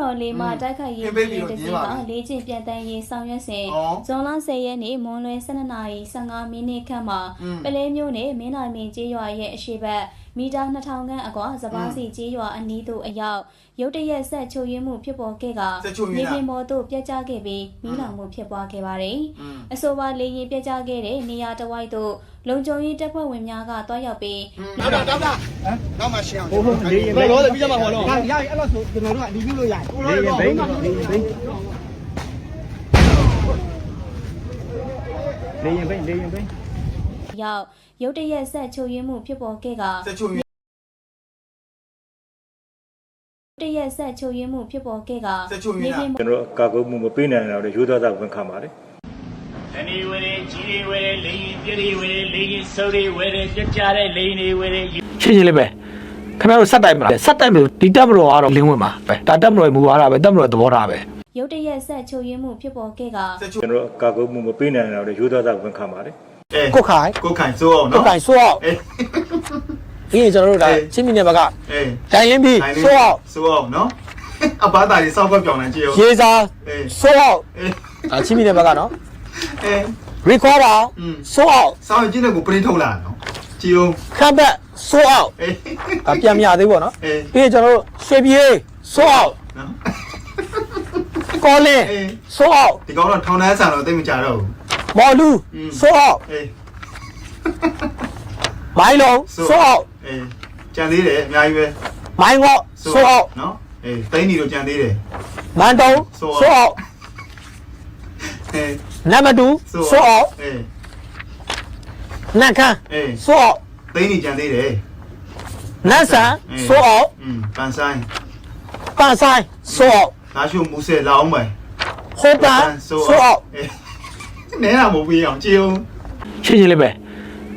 တော်လေးမှာတိုက်ခိုက်ရေးဟင်းပေးပြီးရေးတော့တစ်စီးညင်းပါကပြီလေးချင်းပြန်တန်းရေးဆောင်ရွက်စဉ်ဩဇွန်လ10ရက်နေ့မွန်းလွဲ12နာရီ15မိနစ်ခန့်မှာอืมပလဲမျိုးနဲ့မင်းနိုင်မင်းကျေးရွာရဲ့အရှိတ်ဘက် မီတာ2000ခန့်အကွာစပါးစီကျေးရွာအနီးသို့အရောက်ရုတ်တရက်ဆက်ချိုးရင်းမှုဖြစ်ပေါ်ခဲ့ကဆက်ချိုးရင်းမြေလားပြင်ပေါ်သို့ပြတ်ကျခဲ့ပြီးမိလောင်မှုဖြစ်ပွားခဲ့ပါတယ်။อืมအဆိုပါလေရင်ပြတ်ကျခဲ့တဲ့နေရာတစ်ဝိုက်သို့လုံခြုံရေးတပ်ဖွဲ့ဝင်များကတွားရောက်ပြီးနောက်တော့တောက်တာဟမ်နောက်မှရှင်းအောင်ဟုတ်ဟုတ်လေးရင်ဘယ်လိုလဲပြီးကြမှာဟောတော့ရရအဲ့လိုဆိုကျွန်တော်တို့ကဒီပြုလို့ရတယ်လေးရင်ဘိန်းလေးရင်ဘိန်းလေးရင်ဘိန်းလေးရင်ဘိန်း ရောက်ရုတ်တရက်ဆက်ချိုးရင်းမှုဖြစ်ပေါ်ခဲ့ကဆက်ချိုးရင်းတရက်ဆက်ချိုးရင်းမှုဖြစ်ပေါ်ခဲ့ကဆက်ချိုးရင်းလားပြင်ကျွန်တော်တို့အကာအကွယ်မှုမပေးနိုင်တော့တဲ့ရိုးသားသားဝန်ခံပါတယ်။အနေဝရကြီးတွေဝရလိန်ပြည့်တွေဝရလိန်စုပ်တွေဝရပြကြတဲ့လိန်တွေဝရရှင်းရှင်းလေးပဲခင်ဗျားတို့စက်တိုက်မလားစက်တိုက်မျိုးဒီတက်မတော်ကတော့လင်းဝင်ပါပဲဒါတက်မတော်မူရတာပဲတက်မတော်သဘောထားပဲရုတ်တရက်ဆက်ချိုးရင်းမှုဖြစ်ပေါ်ခဲ့ကဆက်ချိုးကျွန်တော်တို့အကာအကွယ်မှုမပေးနိုင်တော့တဲ့ရိုးသားသားဝန်ခံပါတယ် အဲကိုခိုင်ကိုခိုင်စိုးအောင်ကိုနော်ခိုင်ဆိုးအောင်အေးဒီရင်ကျွန်တော်တို့ဒါအေး ချင်းမီနယ်ဘက်ကအေးဒိုင်လင်းပြီးခိုင်လေးဆိုးအောင်စိုးအောင်နော်အဘသားကြီးစောက်ကွက်ပြောင်းနေကြည့်အောင်ရေစာအေးဆိုးအောင်အေးဒါချင်းမီနယ်ဘက်ကနော် အေး recorder อืม ဆိုးအောင်စောင်းကျင်းတဲ့ကိုပရင်းထုတ်လာနော်ကြည့်အောင်ခန့်ဘက်ဆိုးအောင်အေးဒါပြန်မရသေးဘူးပေါ့နော်အေးပြီးရင်ကျွန်တော်တို့ရွှေပြေးဆိုးအောင်နော် ကောလင်းအေး ဆိုးအောင်ဒီကောင်တော့ထောင်ထဲဆန်တော့သိမကြတော့ဘူး မော်လူဆိုးအောင်အေးမိုင်းလုံးဆိုးအောင်အေးကြံသေးတယ်အများကြီးပဲမိုင်းငေါ့ဆိုးအောင်နော်အေးတိုင်းနေလို့ကြံသေးတယ်မန်တုံးဆိုးအောင်အေးနမတူဆိုးအောင်အေးနတ်ခမ်းအေးဆိုးအောင်တိုင်းနေကြံသေးတယ်နတ်ဆန်ဆိုးအောင်อืมပန်ဆိုင်ပန်ဆိုင်ဆိုးအောင်拿去母蟹捞没？后半说。 န်ဆိုးအောင်အေးနဲတာမဟုတ်ဘူးအောင်ကြည့်အောင်ရှင်းရှင်းလေးပဲ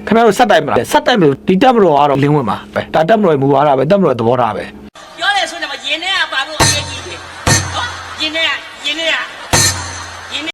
ခင်ဗျားတို့စက်တိုက်မလားစက်တိုက်မျိုးဒီတက်မတော်ကတော့လင်းဝင်ပါပဲဒါတက်မတော်မူရတာပဲတက်မတော်သဘောထားပဲ